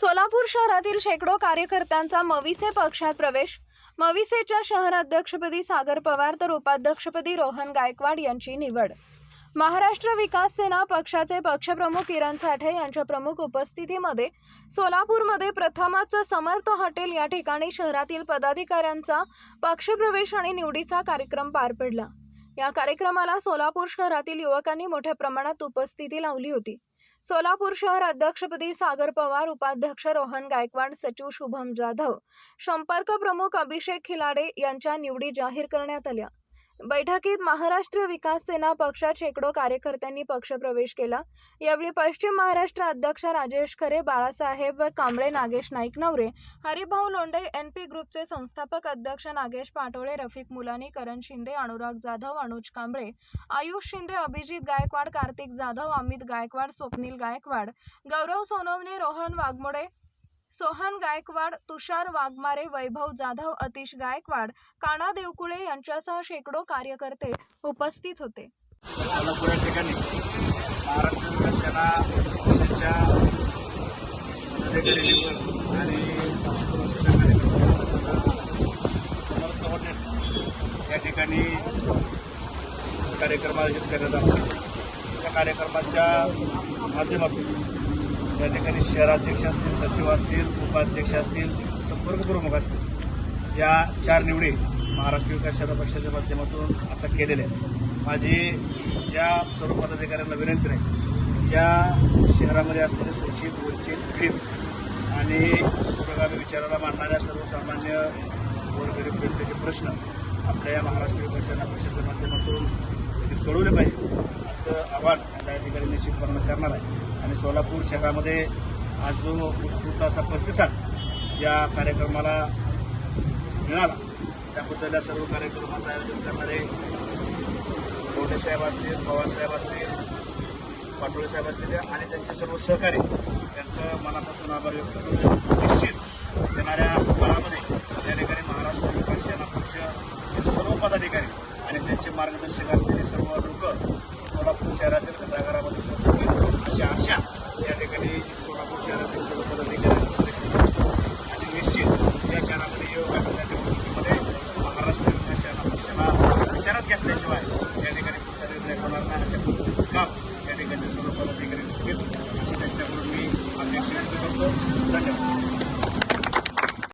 सोलापूर शहरातील शेकडो कार्यकर्त्यांचा मविसे पक्षात प्रवेश. मविसेच्या शहराध्यक्षपदी सागर पवार तर उपाध्यक्षपदी रोहन गायकवाड यांची निवड. महाराष्ट्र विकास सेना पक्षाचे पक्षप्रमुख किरण साठे यांच्या प्रमुख उपस्थितीमध्ये सोलापूरमध्ये प्रथमच समर्थ हॉटेल या ठिकाणी शहरातील पदाधिकाऱ्यांचा पक्षप्रवेश आणि निवडीचा कार्यक्रम पार पडला. या कार्यक्रमाला सोलापूर शहरातील युवकांनी मोठ्या प्रमाणात उपस्थिती लावली होती. सोलापूर शहर अध्यक्षपदी सागर पवार उपाध्यक्ष रोहन गायकवाड सचिव शुभम जाधव संपर्क प्रमुख अभिषेक खिलाडे यांच्या निवडी जाहीर करण्यात आल्या. बैठकीत महाराष्ट्र विकास सेना पक्षात शेकडो कार्यकर्त्यांनी पक्षप्रवेश केला. यावेळी पश्चिम महाराष्ट्र अध्यक्ष राजेश खरे बाळासाहेब कांबळे नागेश नाईक नवरे हरिभाऊ लोंढे एन पी ग्रुपचे संस्थापक अध्यक्ष नागेश पाटोळे रफिक मुलानी करण शिंदे अनुराग जाधव अनुज कांबळे आयुष शिंदे अभिजित गायकवाड कार्तिक जाधव अमित गायकवाड स्वप्नील गायकवाड गौरव सोनवणे रोहन वाघमोडे सोहन गायकवाड तुषार वाघमारे वैभव जाधव अतिश गायकवाड काना देवकुळे यांच्यासह शेकडो कार्यकर्ते उपस्थित होते. सोलापूर या ठिकाणी महाराष्ट्र विकास पक्षाच्या आणि या ठिकाणी कार्यक्रम आयोजित करण्यात आला. त्या कार्यक्रमाच्या माध्यमातून या ठिकाणी शहराध्यक्ष असतील सचिव असतील उपाध्यक्ष असतील संपर्क प्रमुख असतील. या चार निवडी महाराष्ट्र विकास शहर पक्षाच्या माध्यमातून आता केलेल्या आहेत. माझी या सर्व पदाधिकाऱ्यांना विनंती आहे या शहरामध्ये असलेले शोषित वंचित पीडित आणि पुरोगामी विचाराला मांडणाऱ्या सर्वसामान्य गोरगरीब जनतेचे प्रश्न आपल्या या महाराष्ट्र विकास शहर पक्षाच्या माध्यमातून ते सोडवले पाहिजे असं आव्हान त्या ठिकाणी निश्चितपणे करणार आहे. आणि सोलापूर शहरामध्ये आज जो उत्स्फूर्त असा प्रतिसाद या कार्यक्रमाला मिळाला त्याबद्दल या सर्व कार्यक्रमाचं आयोजन करणारे कोटे साहेब असतील पवार साहेब असतील पाटोळे साहेब असतील आणि त्यांचे सर्व सहकारी त्यांचं मनापासून आभार व्यक्त करतो निश्चित आणि त्यांचे मार्गदर्शक असलेले सर्व लोक सोलापूर शहरातील कथाकारामध्ये पोहोचतील अशी आशा या ठिकाणी सोलापूर शहरातील सर्व पदाधिकारी आणि निश्चित या शहरामध्ये योग करण्याच्या निवडणुकीमध्ये महाराष्ट्र विकास पक्षाला विचारात घेतल्याशिवाय या ठिकाणी पुढचा निर्णय होणार नाही अशा पद्धतीचं काम या ठिकाणी सर्व पदाधिकारी करतील अशी त्यांच्याकडून मी अपेक्षा करतो. धन्यवाद.